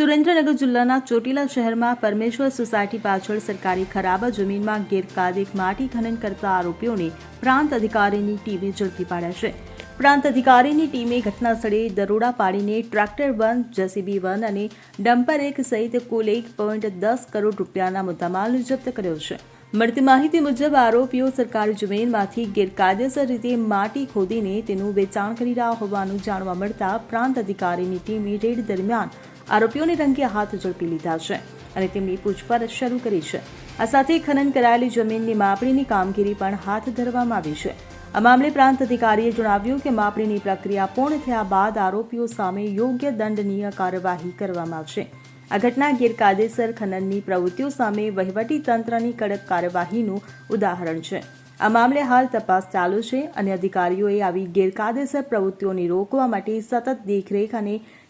સુરેન્દ્રનગર જિલ્લાના ચોટીલા શહેરમાં પરમેશ્વર સોસાયટી પાછળ સરકારી ખરાબા જમીનમાં ગેરકાયદે માટી ખનન કરતા આરોપીઓને પ્રાંત અધિકારીની ટીમે ઝડપી પાડ્યા છે. પ્રાંત અધિકારીની ટીમે ઘટના સ્થળે દરોડા પાડીને ટ્રેક્ટર વન, જેસીબી વન અને ડમ્પર એક સહિત કુલ એક પોઈન્ટ દસ કરોડ રૂપિયાના મુદ્દામાલ જપ્ત કર્યો છે. મળતી માહિતી મુજબ આરોપીઓ સરકારી જમીનમાંથી ગેરકાયદેસર રીતે માટી ખોદીને તેનું વેચાણ કરી રહ્યા હોવાનું જાણવા મળતા પ્રાંત અધિકારીની ટીમે રેડ દરમિયાન આરોપીઓને રંગે હાથ ઝડપી લીધા છે અને તેમની પૂછપરછ શરૂ કરી છે. આ સાથે ખનન કરાયેલી જમીનની માપણીની કામગીરી પણ હાથ ધરવામાં આવી છે. આ મામલે પ્રાંત અધિકારીએ જણાવ્યું કે માપણીની પ્રક્રિયા પૂર્ણ થયા બાદ આરોપીઓ સામે યોગ્ય દંડનીય કાર્યવાહી કરવામાં આવશે. આ ઘટના ગેરકાયદેસર ખનનની પ્રવૃત્તિઓ સામે વહીવટી તંત્રની કડક કાર્યવાહીનું ઉદાહરણ છે. આ મામલે હાલ તપાસ ચાલુ છે અને અધિકારીઓએ આવી ગેરકાયદેસર પ્રવૃત્તિઓને રોકવા માટે સતત દેખરેખ અને